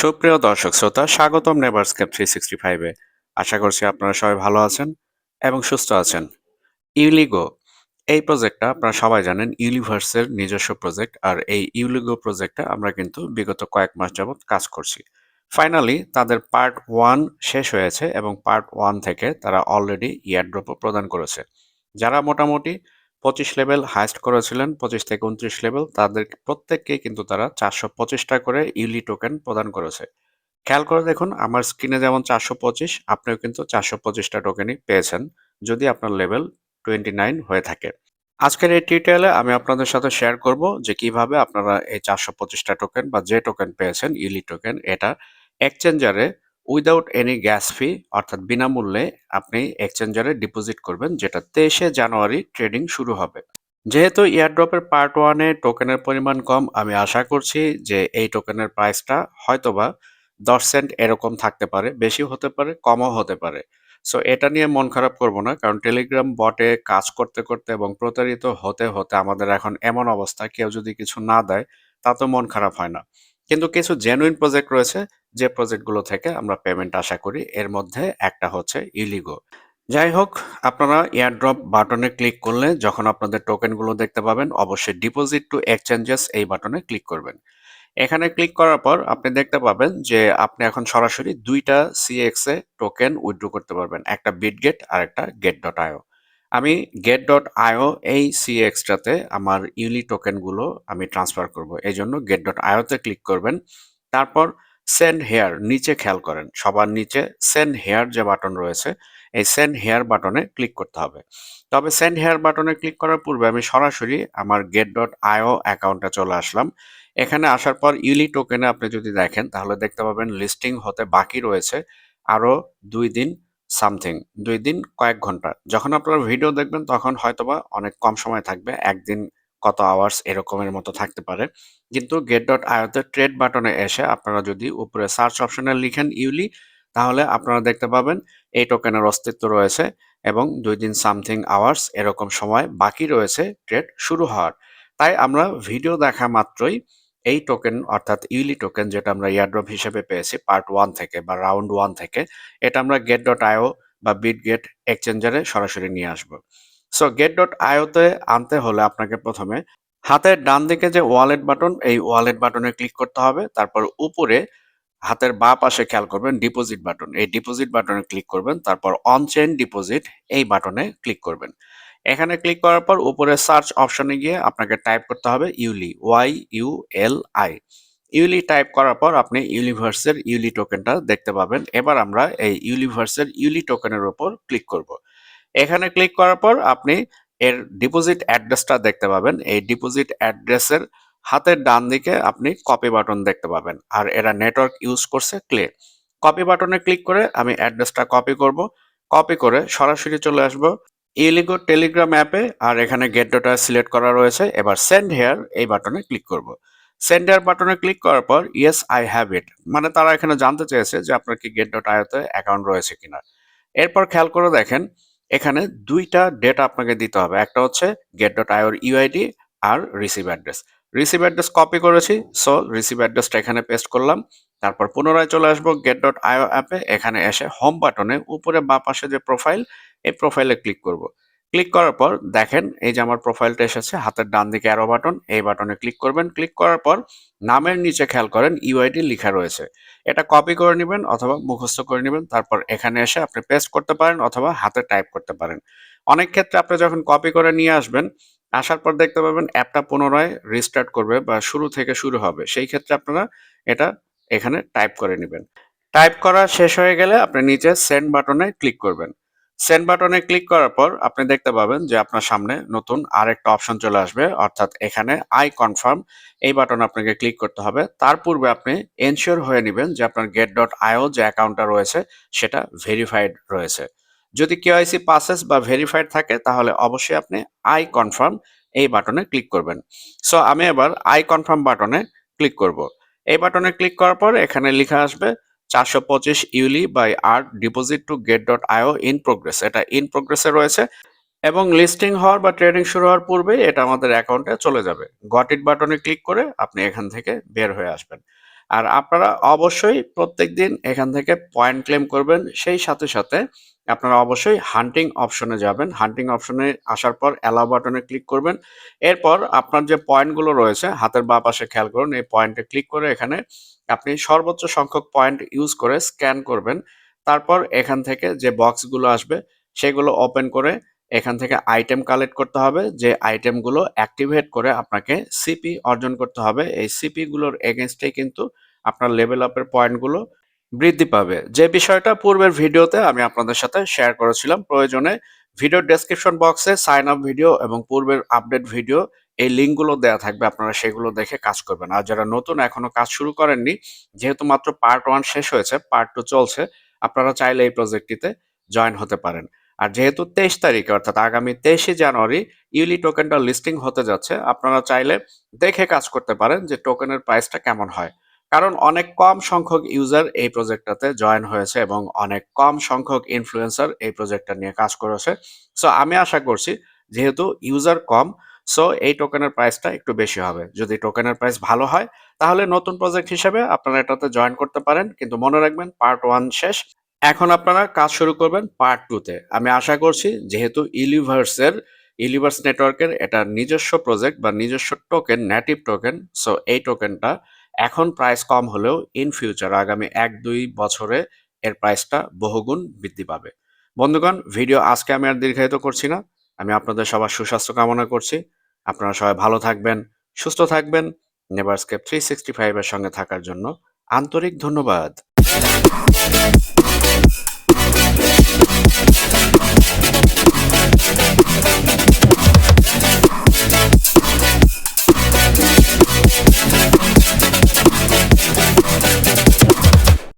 সুপ্রিয় দর্শক শ্রোতা, স্বাগতম নেভারস্কেপ থ্রি সিক্সটি ফাইভে আশা করছি আপনারা সবাই ভালো আছেন এবং সুস্থ আছেন। ইউলিগো এই প্রজেক্টটা আপনারা সবাই জানেন ইউনিভার্সের নিজস্ব প্রজেক্ট আর এই ইউলিগো প্রজেক্টটা আমরা কিন্তু বিগত কয়েক মাস যাবৎ কাজ করছি। ফাইনালি তাদের পার্ট ওয়ান শেষ হয়েছে এবং পার্ট ওয়ান থেকে তারা অলরেডি ইয়ারড্রপও প্রদান করেছে। যারা মোটামুটি পঁচিশ লেভেল হাইস্ট করেছিলেন, পঁচিশ থেকে উনত্রিশ লেভেল তাদের প্রত্যেককেই কিন্তু তারা চারশো পঁচিশটা করে ইউলি টোকেন প্রদান করেছে। খেয়াল করে দেখুন, আমার স্ক্রিনে যেমন চারশো পঁচিশ, আপনিও কিন্তু চারশো পঁচিশটা টোকেনই পেয়েছেন, যদি আপনার লেভেল টোয়েন্টি নাইন হয়ে থাকে। আজকের এই টিউটোরিয়ালে আমি আপনাদের সাথে শেয়ার করব যে কীভাবে আপনারা এই চারশো পঁচিশটা টোকেন বা যে টোকেন পেয়েছেন ইলি টোকেন এটা এক্সচেঞ্জারে উইদাউট এনি গ্যাস ফি অর্থাৎ বিনামূল্যে আপনি এক্সচেঞ্জারে ডিপোজিট করবেন, যেটা তেইশে জানুয়ারি ট্রেডিং শুরু হবে। যেহেতু ইয়ারড্রপের পার্ট ওয়ানে টোকেনের পরিমাণ কম, আমি আশা করছি যে এই টোকেনের প্রাইসটা হয়তোবা দশ সেন্ট এরকম থাকতে পারে, বেশি হতে পারে, কমও হতে পারে। সো এটা নিয়ে মন খারাপ করব না, কারণ টেলিগ্রাম বটে কাজ করতে করতে এবং প্রতারিত হতে হতে আমাদের এখন এমন অবস্থা, কেউ যদি কিছু না দেয়, তা তো মন খারাপ হয় না। কিন্তু কিছু জেনুইন প্রজেক্ট রয়েছে, যে প্রজেক্টগুলো থেকে আমরা পেমেন্ট আশা করি। এর মধ্যে একটা হচ্ছে ইলিগো যাই হোক, আপনারা এয়ারড্রপ বাটনে ক্লিক করলে যখন আপনাদের টোকেনগুলো দেখতে পাবেন, অবশ্যই ডিপোজিট টু এক্সচেঞ্জেস এই বাটনে ক্লিক করবেন। এখানে ক্লিক করার পর আপনি দেখতে পাবেন যে আপনি এখন সরাসরি দুইটা সিএক্স এ টোকেন উইথড্র করতে পারবেন। একটা বিটগেট আর একটা গেট ডট আইও আমি গেট ডট আইও এই সি এক্সট্রাতে আমার ইউলি টোকেনগুলো আমি ট্রান্সফার করব। এই জন্য গেট ডট আইওতে ক্লিক করবেন। তারপর সেন্ড হেয়ার নিচে খেয়াল করেন। সবার নিচে সেন্ড হেয়ার যে বাটন রয়েছে, এই সেন্ড হেয়ার বাটনে ক্লিক করতে হবে। তবে সেন্ড হেয়ার বাটনে ক্লিক করার পূর্বে আমি সরাসরি আমার গেট ডট আইও অ্যাকাউন্টে চলে আসলাম। এখানে আসার পর ইউলি টোকেনে আপনি যদি দেখেন, তাহলে দেখতে পাবেন লিস্টিং হতে বাকি রয়েছে। আরও দুই দিন সামথিং, দুই দিন, কয়েক ঘণ্টা। যখন আপনারা ভিডিও দেখবেন, তখন হয়তোবা অনেক কম সময় থাকবে, একদিন কত আওয়ার্স এরকমের মতো থাকতে পারে। কিন্তু গেট ডট আয়োতে ট্রেড বাটনে এসে আপনারা যদি উপরে সার্চ অপশনে লিখেন ইউলি তাহলে আপনারা দেখতে পাবেন এই টোকেনের অস্তিত্ব রয়েছে এবং দুই দিন সামথিং আওয়ার্স এরকম সময় বাকি রয়েছে ট্রেড শুরু হওয়ার। তাই আমরা ভিডিও দেখা মাত্রই এই টোকেন অর্থাৎ ইউলি টোকেন যেটা আমরা ইয়ারড্রপ হিসেবে পেয়েছি পার্ট ওয়ান থেকে বা রাউন্ড ওয়ান থেকে, এটা আমরা গেট ডট আইও বা বিট গেট এক্সচেঞ্জারে সরাসরি নিয়ে আসব। সো গেট ডট আইওতে আনতে হলে আপনাকে প্রথমে হাতের ডান দিকে যে ওয়ালেট বাটন এই ওয়ালেট বাটনে ক্লিক করতে হবে, তারপর উপরে হাতের বা পাশে খেয়াল করবেন ডিপোজিট বাটন এই ডিপোজিট বাটনে ক্লিক করবেন, তারপর অন চেইন ডিপোজিট এই বাটনে ক্লিক করবেন। এখানে ক্লিক করার পর উপরে সার্চ অপশনে গিয়ে আপনাকে টাইপ করতে হবে Yuli Y U L I Yuli type করার পর আপনি ইউনিভার্সের ইউলি টোকেনটা দেখতে পাবেন। এবার আমরা এই ইউনিভার্সের ইউলি টোকেনের উপর ক্লিক করব। এখানে ক্লিক করার পর আপনি এর ডিপোজিট অ্যাড্রেসটা দেখতে পাবেন। এই ডিপোজিট অ্যাড্রেসের হাতের ডান দিকে আপনি কপি বাটন দেখতে পাবেন। আর এরা নেটওয়ার্ক ইউজ করছে ক্লে কপি বাটনে ক্লিক করে আমি অ্যাড্রেসটা কপি করব। কপি করে সরাসরি চলে আসব। ইলিগো টেলিগ্রাম অ্যাপে আর এখানে গেট ডোটা সিলেক্ট করা রয়েছে। এবার সেন্ড হেয়ার এই বাটনে ক্লিক করব। সেন্ড হেয়ার বাটনে ক্লিক করার পর, ইয়েস, আই হ্যাভ ইট। মানে তারা এখানে জানতে চেয়েছে যে আপনার কি গেট ডট আয়োতে অ্যাকাউন্ট রয়েছে কিনা। এরপর খেয়াল করে দেখেন, এখানে দুইটা ডেটা আপনাকে দিতে হবে। একটা হচ্ছে গেট ডট আইওর ইউআইডি আর receive address. Receive address copy করেছি, সো রিসিভ অ্যাড্রেসটা এখানে পেস্ট করলাম। তারপর পুনরায় চলে আসব গেট ডট আইও অ্যাপে। এখানে এসে হোম বাটনে উপরে বা পাশে যে প্রোফাইল এই প্রোফাইলে ক্লিক করব। ক্লিক করার পর দেখেন এই যে আমার প্রোফাইলটা এসেছে, হাতের ডান দিকে অ্যারো বাটন এই বাটনে ক্লিক করবেন। ক্লিক করার পর নামের নিচে খেয়াল করেন ইউআইডি লেখা রয়েছে। এটা কপি করে নেবেন অথবা মুখস্থ করে নেবেন। তারপর এখানে এসে আপনি পেস্ট করতে পারেন অথবা হাতে টাইপ করতে পারেন। অনেক ক্ষেত্রে আপনি যখন কপি করে নিয়ে আসবেন, আসার পর দেখতে পাবেন অ্যাপটা পুনরায় রিস্টার্ট করবে বা শুরু থেকে শুরু হবে। সেই ক্ষেত্রে আপনারা এটা এখানে টাইপ করে নেবেন। টাইপ করা শেষ হয়ে গেলে আপনি নিচে সেন্ড বাটনে ক্লিক করবেন। সেন্ড বাটনে ক্লিক করার পর আপনি দেখতে পাবেন যে আপনার সামনে নতুন আরেকটা অপশন চলে আসবে। অর্থাৎ এখানে আই কনফার্ম এই বাটন আপনাকে ক্লিক করতে হবে। তার পূর্বে আপনি এনশিওর হয়ে নেবেন যে আপনার গেট ডট আইও যে অ্যাকাউন্টটা রয়েছে সেটা ভেরিফাইড রয়েছে। যদি কেওয়াইসি পাসেস বা ভেরিফাইড থাকে তাহলে অবশ্যই আপনি আই কনফার্ম এই বাটনে ক্লিক করবেন। সো আমি এবার আই কনফার্ম বাটনে ক্লিক করব। এই বাটনে ক্লিক করার পর এখানে লেখা আসবে চারশো পঁচিশ ইউলি by R deposit to gate dot IO in progress. এটা ইন প্রোগ্রেসে রয়েছে এবং লিস্টিং হওয়ার বা ট্রেডিং শুরু হওয়ার পূর্বে এটা আমাদের অ্যাকাউন্টে চলে যাবে। গট ইট বাটনে ক্লিক করে আপনি এখান থেকে বের হয়ে আসবেন। আর আপনারা অবশ্যই প্রত্যেকদিন এখান থেকে পয়েন্ট ক্লেম করবেন। সেই সাথে সাথে আপনারা অবশ্যই হান্টিং অপশনে যাবেন। হান্টিং অপশনে আসার পর অ্যালাউ বাটনে ক্লিক করবেন। এরপর আপনার যে পয়েন্টগুলো রয়েছে, হাতের বা পাশে খেয়াল করুন, এই পয়েন্টে ক্লিক করে এখানে আপনি সর্বোচ্চ সংখ্যক পয়েন্ট ইউজ করে স্ক্যান করবেন। তারপর এখান থেকে যে বক্সগুলো আসবে, সেগুলো ওপেন করে এখান থেকে আইটেম কালেক্ট করতে হবে, যে আইটেমগুলো অ্যাক্টিভেট করে আপনাকে সিপি অর্জন করতে হবে। এই সিপি গুলোর এগেনস্টে কিন্তু আপনার লেভেল আপের পয়েন্টগুলো বৃদ্ধি পাবে। যে বিষয়টা পূর্বের ভিডিওতে আমি আপনাদের সাথে শেয়ার করেছিলাম, প্রয়োজনে ভিডিও ডেসক্রিপশন বক্সে সাইন আপ ভিডিও এবং পূর্বের আপডেট ভিডিও এই লিঙ্কগুলো দেওয়া থাকবে, আপনারা সেগুলো দেখে কাজ করবেন। আর যারা নতুন এখনও কাজ শুরু করেননি, যেহেতু মাত্র পার্ট ওয়ান শেষ হয়েছে পার্ট টু চলছে, আপনারা চাইলে এই প্রজেক্টটিতে জয়েন হতে পারেন। আর যেহেতু তেইশ তারিখে, অর্থাৎ আগামী তেইশে জানুয়ারি ইউলি টোকেনটা লিস্টিং হতে যাচ্ছে। আপনারা চাইলে দেখে কাজ করতে পারেন যে টোকেনের প্রাইসটা কেমন হয়। কারণ অনেক কম সংখ্যক ইউজার এই প্রজেক্টটাতে জয়েন হয়েছে এবং অনেক কম সংখ্যক ইনফ্লুয়েন্সার এই প্রজেক্টটা নিয়ে কাজ করেছে। সো আমি আশা করছি যেহেতু ইউজার কম সো এই টোকেনের প্রাইসটা একটু বেশি হবে। যদি টোকেনের প্রাইস ভালো হয়, তাহলে নতুন প্রজেক্ট হিসেবে আপনারা এটাতে জয়েন করতে পারেন। কিন্তু মনে রাখবেন পার্ট ওয়ান শেষ। এখন আপনারা কাজ শুরু করবেন পার্ট টুতে আমি আশা করছি যেহেতু ইলিভার্সের ইলিভার্স নেটওয়ার্কের এটা নিজস্ব প্রজেক্ট বা নিজস্ব টোকেন নেটিভ টোকেন সো এই টোকেনটা এখন প্রাইস কম হলেও ইন ফিউচার আগামী এক, দুই বছরে এর প্রাইসটা বহুগুণ বৃদ্ধি পাবে। বন্ধুগণ ভিডিও আজকে আমি আর দীর্ঘায়িত করছি না। আমি আপনাদের সবার সুস্বাস্থ্য কামনা করছি। আপনারা সবাই ভালো থাকবেন, সুস্থ থাকবেন নেভারস্কেপ থ্রি সিক্সটি ফাইভের সঙ্গে থাকার জন্য আন্তরিক ধন্যবাদ। Thank you.